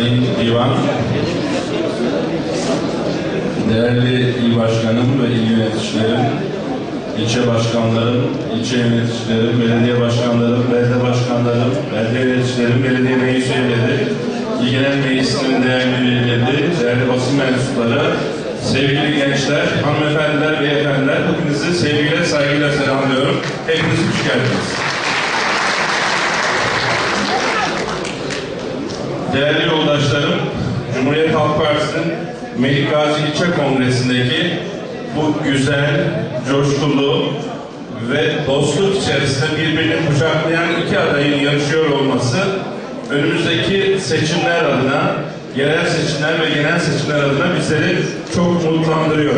Sayın Divan, değerli il başkanım ve il yöneticilerim, ilçe başkanlarım, ilçe yöneticilerim, belediye başkanlarım, belediye başkanlarım, belediye yöneticilerim, belediye meclis üyeleri, il genel meclisinin değerli üyeleri, değerli basın mensupları, sevgili gençler, hanımefendiler, beyefendiler, hepinizi sevgiyle, saygıyla selamlıyorum. Hepiniz hoş geldiniz. Değerli yoldaşlarım, Cumhuriyet Halk Partisi'nin Melik Gazi İlçe Kongresi'ndeki bu güzel, coşkulu ve dostluk içerisinde birbirini kucaklayan iki adayın yarışıyor olması önümüzdeki seçimler adına, yerel seçimler ve genel seçimler adına bizleri çok umutlandırıyor.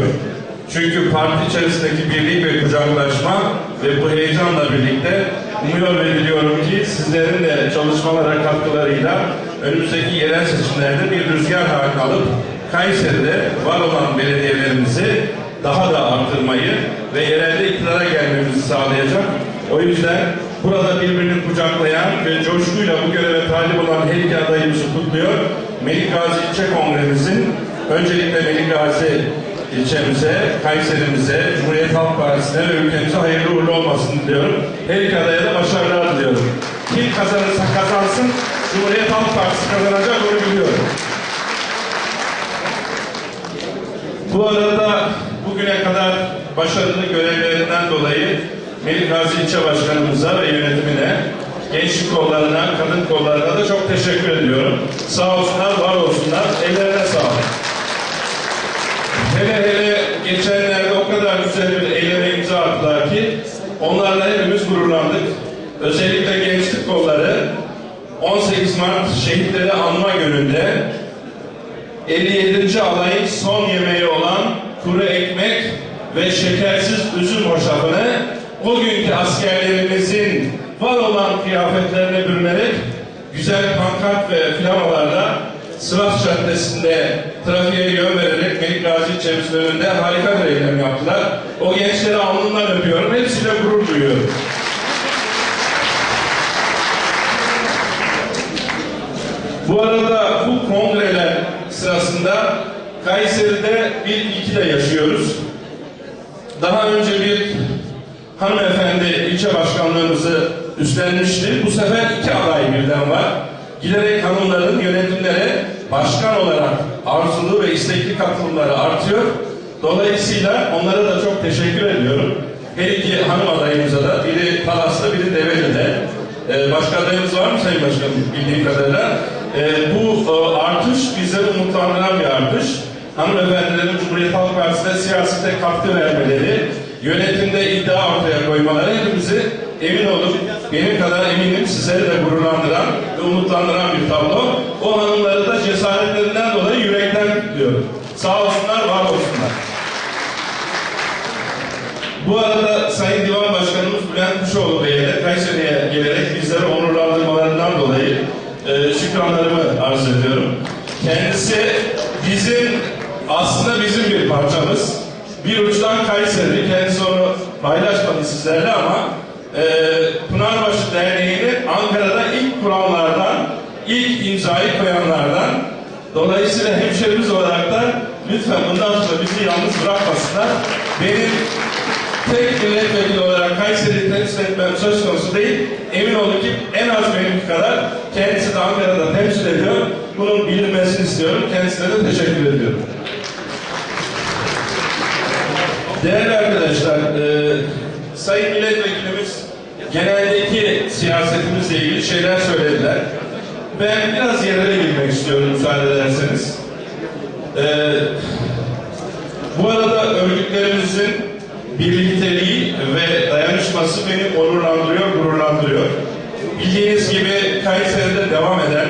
Çünkü parti içerisindeki birlik ve kucaklaşma ve bu heyecanla birlikte umuyor ve diliyorum ki sizlerin de çalışmalara katkılarıyla önümüzdeki yerel seçimlerde bir rüzgar haline alıp Kayseri'de var olan belediyelerimizi daha da arttırmayı ve yerelde iktidara gelmemizi sağlayacak. O yüzden burada birbirini kucaklayan ve coşkuyla bu göreve talip olan her iki adayımızı kutluyor. Melik Gazi İlçe Kongremizin öncelikle Melik Gazi ilçemize, Kayserimize, Cumhuriyet Halk Partisi'ne ve ülkemize hayırlı uğurlu olmasını diliyorum. Her iki adaya da başarılar diliyorum. Kim kazanırsa kazansın, Cumhuriyet Halk Partisi kazanacak onu biliyorum. Bu arada bugüne kadar başarılı görevlerinden dolayı Melik Gazi İlçe Başkanımıza ve yönetimine, gençlik kollarına, kadın kollarına da çok teşekkür ediyorum. Sağ olsunlar, var olsunlar. Ellerine sağlık. Hele hele geçenlerde o kadar güzel bir eyleme imza attılar ki onlarla hepimiz gururlandık. Özellikle 18 Mart şehitleri anma gününde 57. alayın son yemeği olan kuru ekmek ve şekersiz üzüm hoşafını o günkü askerlerimizin var olan kıyafetlerine bürünerek güzel pankart ve flamalarla Sivas Caddesi'nde trafiğe yön vererek Melik Gazi ilçemizin önünde harika bir eylem yaptılar. O gençleri alnından öpüyorum. Hepsiyle gurur duyuyorum. Bu arada bu kongreler sırasında Kayseri'de bir ilki de yaşıyoruz. Daha önce bir hanımefendi ilçe başkanlığımızı üstlenmişti. Bu sefer iki aday birden var. Giderek hanımların yönetimlere başkan olarak arzulu ve istekli katılımları artıyor. Dolayısıyla onlara da çok teşekkür ediyorum. Her iki hanım adayımıza da biri Talas'ta biri Develi'de. Ee, başka adayımız var mı Sayın Başkanım bildiğim kadarıyla? Ee, bu e, artış bize umutlandıran bir artış. Hanımefendilerin Cumhuriyet Halk Partisi'ne siyasete katkı vermeleri, yönetimde iddia ortaya koymaları hepimizi emin olun benim kadar eminim sizleri de gururlandıran ve umutlandıran bir tablo. O hanımları da cesaretlerinden dolayı yürekten kutluyorum. Sağ olsunlar, var olsunlar. Bu arada Sayın Divan Başkanımız Bülent Kuşoğlu Bey'e de Kayseri'ye gelerek bizleri onurlandırmalarından dolayı e, şükranlarımı arz ediyorum. Kendisi bizim aslında bizim bir parçamız. Bir uçtan Kayseri, kendisi onu paylaşmadı sizlerle ama e, Pınarbaşı Derneği'nin Ankara'da ilk kuranlardan, ilk imzayı koyanlardan. Dolayısıyla hemşerimiz olarak da lütfen bundan sonra bizi yalnız bırakmasınlar. Benim tek milletvekili olarak Kayseri'yi temsil etmem söz konusu değil. Emin olun ki en az benimki kadar kendisi de Ankara'da temsil ediyor. Bunun bilinmesini istiyorum. Kendisine de teşekkür ediyorum. Değerli arkadaşlar, e, Sayın Milletvekilimiz geneldeki siyasetimizle ilgili şeyler söylediler. Ben biraz yerlere girmek istiyorum müsaade ederseniz. E, bu arada örgütlerimizin birlikteliği ve dayanışması beni onurlandırıyor, gururlandırıyor. Bildiğiniz gibi Kayseri'de devam eden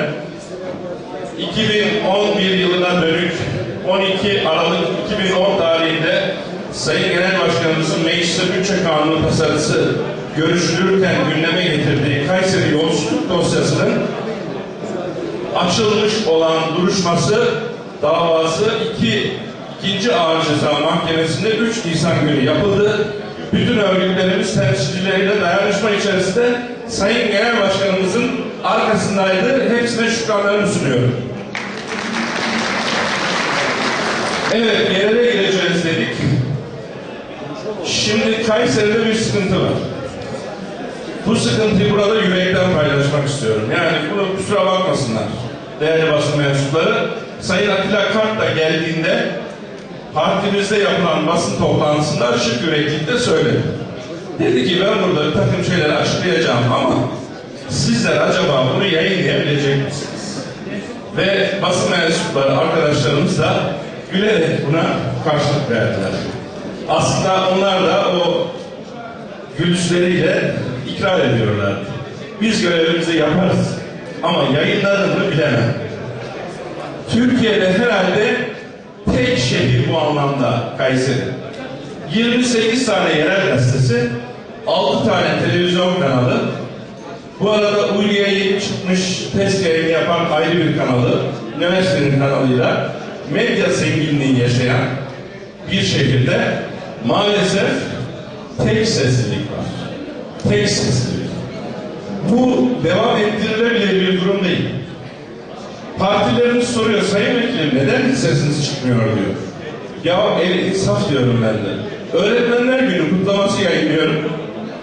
2011 yılına dönük 12 Aralık 2010 tarihinde Sayın Genel Başkanımızın Mecliste Bütçe Kanunu tasarısı görüşülürken gündeme getirdiği Kayseri yolsuzluk dosyasının açılmış olan duruşması davası 2 ikinci Ağır Ceza Mahkemesi'nde 3 Nisan günü yapıldı. Bütün örgütlerimiz temsilcileriyle dayanışma içerisinde Sayın Genel Başkanımızın arkasındaydı. Hepsine şükranlarımı sunuyorum. Evet, dedik. Şimdi Kayseri'de bir sıkıntı var. Bu sıkıntıyı burada yürekten paylaşmak istiyorum. Yani bunu kusura bakmasınlar değerli basın mensupları. Sayın Atilla Kart da geldiğinde partimizde yapılan basın toplantısında açık yüreklilikle söyledi. Dedi ki ben burada bir takım şeyleri açıklayacağım ama sizler acaba bunu yayınlayabilecek misiniz? Ve basın mensupları arkadaşlarımız da gülerek buna karşılık verdiler. Aslında onlar da o gülüşleriyle ikrar ediyorlar. Biz görevimizi yaparız ama yayınlarını bilemem. Türkiye'de herhalde tek şehir bu anlamda Kayseri. 28 tane yerel gazetesi, 6 tane televizyon kanalı, bu arada yeni çıkmış test yayını yapan ayrı bir kanalı, üniversitenin kanalıyla medya zenginliği yaşayan bir şehirde maalesef tek seslilik var. Tek seslilik. Bu devam ettirilebilir bir durum değil. Partilerimiz soruyor, Sayın Vekilim neden sesiniz çıkmıyor diyor. Ya el insaf diyorum ben de. Öğretmenler Günü kutlaması yayınlıyorum.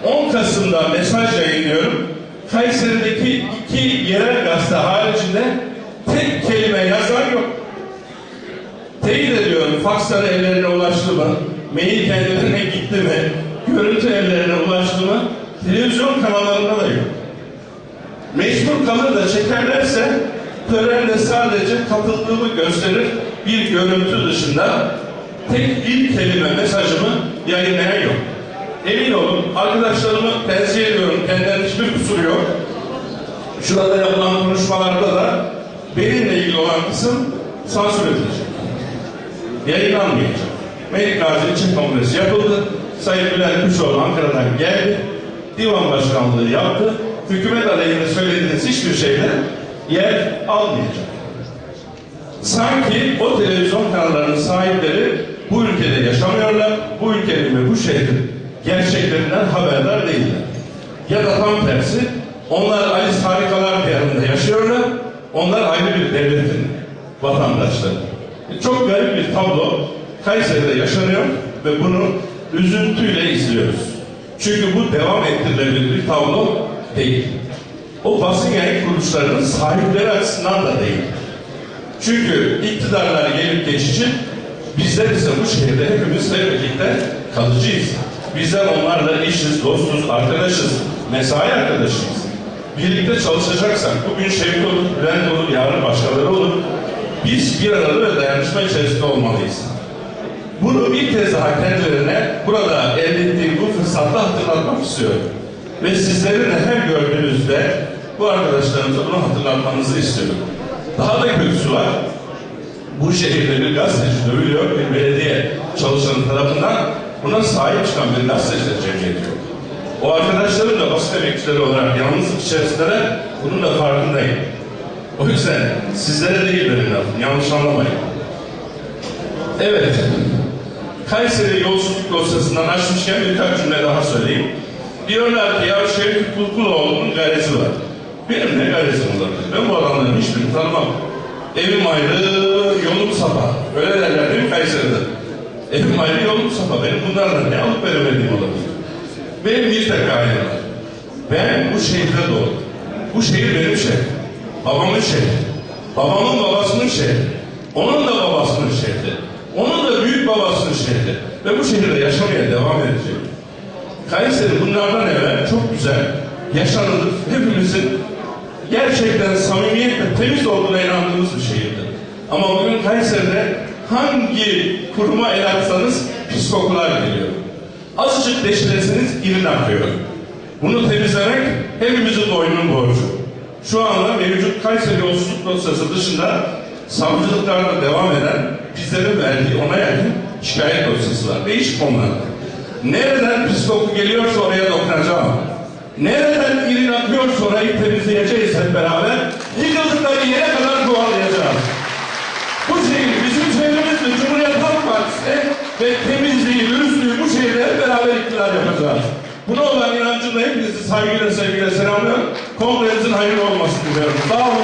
10 Kasım'da mesaj yayınlıyorum. Kayseri'deki iki yerel gazete haricinde tek kelime yazan yok. Teyit ediyorum faksları ellerine ulaştı mı? Mail kendilerine gitti mi? Görüntü ellerine ulaştı mı? Televizyon kanallarında da yok. Mecbur kalır da çekerlerse törende sadece katıldığımı gösterir bir görüntü dışında tek bir kelime mesajımı yayınlayan yok. Emin olun arkadaşlarımı tenzih ediyorum. Kendilerinin hiçbir kusuru yok. Şurada yapılan konuşmalarda da benimle ilgili olan kısım sansür edilecek. Yayınlanmayacak. Melik Gazi İlçe Kongresi yapıldı. Sayın Bülent Kuşoğlu Ankara'dan geldi. Divan başkanlığı yaptı. Hükümet aleyhinde söylediğiniz hiçbir şeyde yer almayacak. Sanki o televizyon kanallarının sahipleri bu ülkede yaşamıyorlar, bu ülkenin ve bu şehrin gerçeklerinden haberdar değiller. Ya da tam tersi, onlar Alice Harikalar Diyarı'nda yaşıyorlar, onlar ayrı bir devletin vatandaşları. E, Çok garip bir tablo Kayseri'de yaşanıyor ve bunu üzüntüyle izliyoruz. Çünkü bu devam ettirilebilir bir tablo değil. O basın yayın kuruluşlarının sahipleri açısından da değil. Çünkü iktidarlar gelip geçici, bizler ise bu şehirde hepimizle birlikte kalıcıyız. Bizler onlarla eşiz, dostuz, arkadaşız, mesai arkadaşıyız. Birlikte çalışacaksak, bugün Şevki olur, Bülent olur, yarın başkaları olur. Biz bir arada ve dayanışma içerisinde olmalıyız. Bunu bir kez daha kendilerine burada elde ettiğim bu fırsatta hatırlatmak istiyorum. Ve sizlerin her gördüğünüzde bu arkadaşlarımıza bunu hatırlatmanızı istiyorum. Daha da kötüsü var. Bu şehirde bir gazeteci dövülüyor, bir belediye çalışanı tarafından buna sahip çıkan bir gazeteciler cemiyeti yok. O arkadaşların da basın emekçileri olarak yalnızlık içerisindeler, bunun da farkındayım. O yüzden sizlere değil benim lafım, yanlış anlamayın. Evet, Kayseri yolsuzluk dosyasından açmışken birkaç cümle daha söyleyeyim. Diyorlar ki ya Şevket Kulkuloğlu'nun garezi var. Benim ne garezim olabilir? Ben bu adamların hiçbirini tanımam. Evim ayrı, yolum sapa. Öyle derler değil mi Kayseri'de? Evim ayrı, yolum sapa. Benim bunlarla ne alıp veremediğim olabilir? Benim bir tek ailem var. Ben bu şehirde doğdum. Bu şehir benim şehrim. Babamın şehri. Babamın babasının şehri. Onun da babasının şehri. Onun da babasının şehri. Ve bu şehirde yaşamaya devam edecek. Kayseri bunlardan evvel çok güzel, yaşanılır, hepimizin gerçekten samimiyet ve temiz olduğuna inandığımız bir şehirdi. Ama bugün Kayseri'de hangi kuruma el atsanız pis kokular geliyor. Azıcık deşilesiniz irin akıyor. Bunu temizlemek hepimizin boynunun borcu. Şu anda mevcut Kayseri yolsuzluk dosyası dışında savcılıklarda devam eden bizlerin verdiği ona yakın şikayet dosyası var. Değişik konularda. Nereden pis koku geliyorsa oraya dokunacağım. Nereden irin akıyorsa orayı temizleyeceğiz hep beraber. Yıkıldıkları yere kadar kovalayacağız. Bu şehir bizim şehrimizdir. Cumhuriyet Halk Partisi ve temizliği, dürüstlüğü bu şehirde hep beraber iktidar yapacağız. Buna olan inancımla hepinizi saygıyla sevgiyle selamlıyorum. Kongrenizin hayırlı olmasını diliyorum. Sağ olun.